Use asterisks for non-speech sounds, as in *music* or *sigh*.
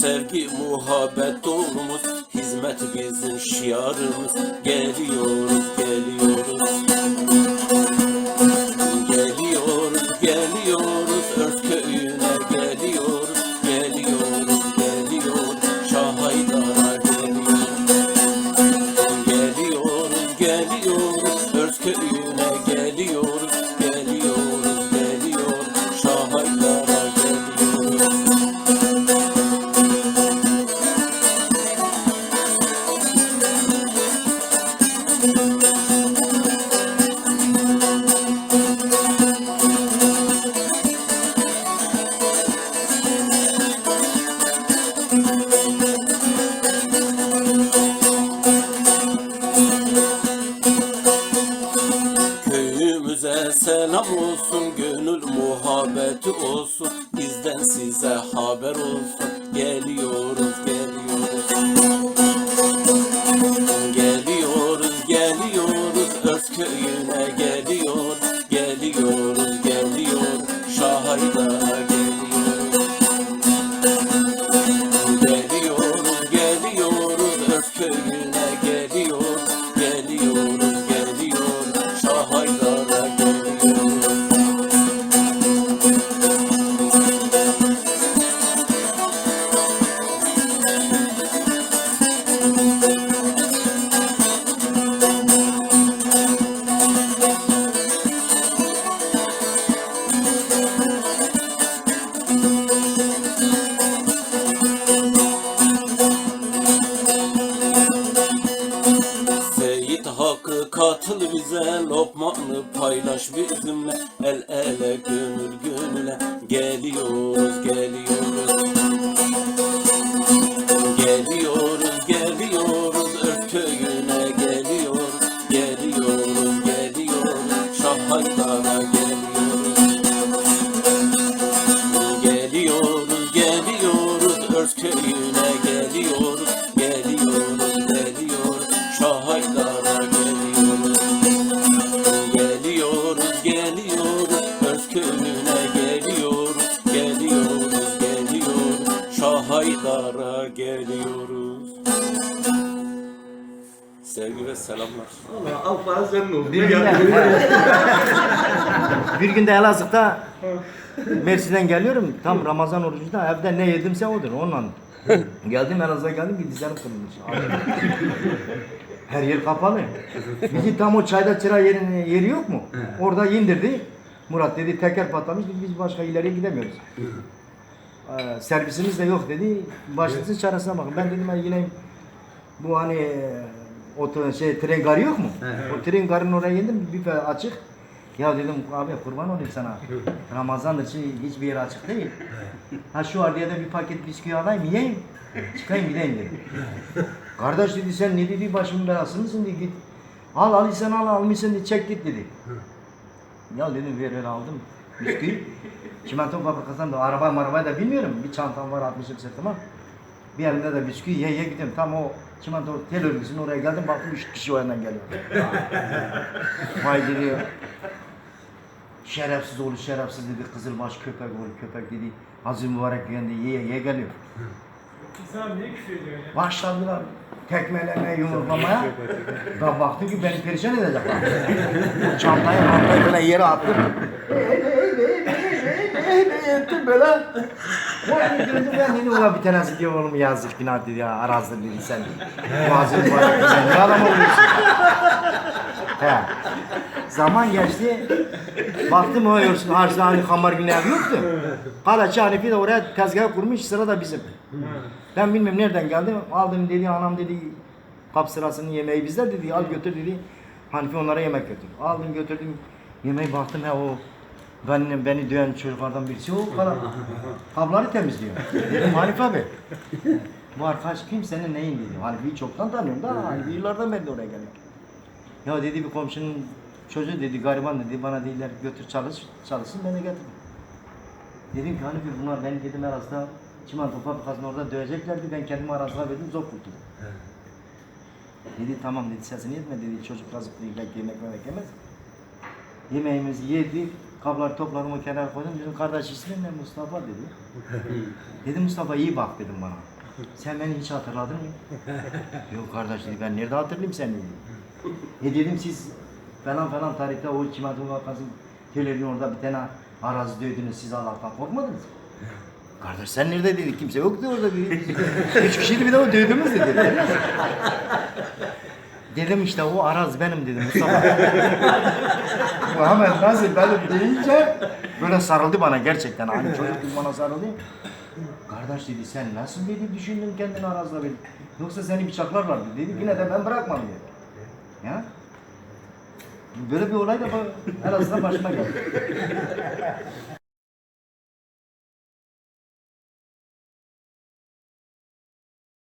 sevgi muhabbet dolumuz, hizmet bizim şiarımız. Geliyoruz, geliyoruz. Geliyoruz, geliyoruz, Örs köyüne geliyoruz, geliyoruz, geliyoruz, Şahaydar'a geliyoruz. Geliyoruz, geliyoruz, Örs köyüne selam olsun, gönül muhabbeti olsun, paylaş bizimle El ele gönül gönüle Geliyoruz geliyoruz. Geliyoruz geliyoruz Ört köyüne geliyoruz Geliyoruz geliyoruz. Şahaydar'a geliyoruz. Geliyoruz, geliyoruz, Öz köyüne selamlar. Al para senin olsun. Bir günde, *laughs* bir günde Elazığ'da Mersin'den geliyorum. Tam Ramazan orucunda evde ne yedimse odur. Onunla geldim Elazığ'a geldim bir dizlerim kırılmış. Her yer kapalı. Bizi tam o çayda çıra yeri, yeri yok mu? Orada indirdi. Murat dedi teker patlamış biz başka ileriye gidemiyoruz. Ee, servisimiz de yok dedi. Başınızın çaresine bakın. Ben dedim ben yine bu hani o t- şey tren garı yok mu? o tren garının oraya indim büfe açık. Ya dedim abi kurban olayım sana. *laughs* Ramazandır şey hiçbir yer açık değil. Ha şu ardiyada bir paket bisküvi alayım yiyeyim. Çıkayım gideyim dedim. *laughs* Kardeş dedi sen ne dedi başımın belası mısın dedi git. Al al sen al almışsın dedi çek git dedi. Ya dedim ver ver aldım bisküvi. Çimento fabrikasından da araba marabaya da bilmiyorum. Bir çantam var atmışım sırtıma. Bir elimde de bisküvi ye ye gidiyorum. Tam o çimento tel örgüsünün oraya geldim baktım üç kişi o yandan geliyor. *laughs* Vay dedi. Şerefsiz oğlu şerefsiz dedi. Kızılbaş köpek oğlu köpek dedi. Hazır mübarek geldi ye ye geliyor. İnsan niye küfür ediyor ya? Başladılar tekmelemeye, yumruklamaya. Ben baktım ki beni perişan edecekler. Çantayı mantayı böyle yere attım. *laughs* Ettim böyle. Vay dedim ben dedim ulan bir tanesi diyor oğlum yazık günah dedi ya arazdır dedi sen. Boğazını var. Ne adam oluyorsun? He. Zaman geçti. Baktım o yorsun harçlı hani kamar günü ev yoktu. Karaçı Hanifi de oraya tezgah kurmuş sıra da bizim. Ben bilmiyorum nereden geldim. Aldım dedi anam dedi kap sırasının yemeği bizde dedi al götür dedi. Hanifi onlara yemek götür. Aldım götürdüm. Yemeği baktım ha o beni, beni döven çocuklardan birisi o kadar. Kapları temizliyor. Dedim Hanifi abi. Bu arkadaş kim senin neyin dedi. Hanifi'yi çoktan tanıyorum da Hanifi yıllardan beri de oraya geliyor. Ya dedi bir komşunun çocuğu dedi gariban dedi bana dediler götür çalış çalışsın beni getir. Dedim ki Hanifi bunlar beni dedim arasında çimento fabrikasının orada döveceklerdi ben kendimi arasına verdim zor kurtuldum. Dedi tamam dedi sesini etme dedi çocuk kazıklı belki yemek yemek yemez. Yemeğimizi yedik, kabları topladım o kenara koydum. Bizim kardeş ismi ne Mustafa dedi. *laughs* Dedim Mustafa iyi bak dedim bana. Sen beni hiç hatırladın mı? *laughs* Yok kardeş dedi ben nerede hatırlayayım seni dedi. E dedim siz falan falan tarihte o çimento vakasının köylerin orada bir tane arazi dövdünüz siz Allah'tan korkmadınız mı? Kardeş sen nerede dedi kimse yoktu orada dedi. *laughs* Üç kişiydi bir de o dövdüğümüz dedi. Dedim işte o araz benim dedim Mustafa. *laughs* Muhammed nasıl benim deyince böyle sarıldı bana gerçekten. Hani çocuk gibi bana sarıldı. Kardeş dedi sen nasıl dedi düşündün kendini arazla beni. Yoksa seni bıçaklarlardı dedi. Yine de ben bırakmam dedi. Ya. Böyle bir olay da Elazığ'da başıma geldi.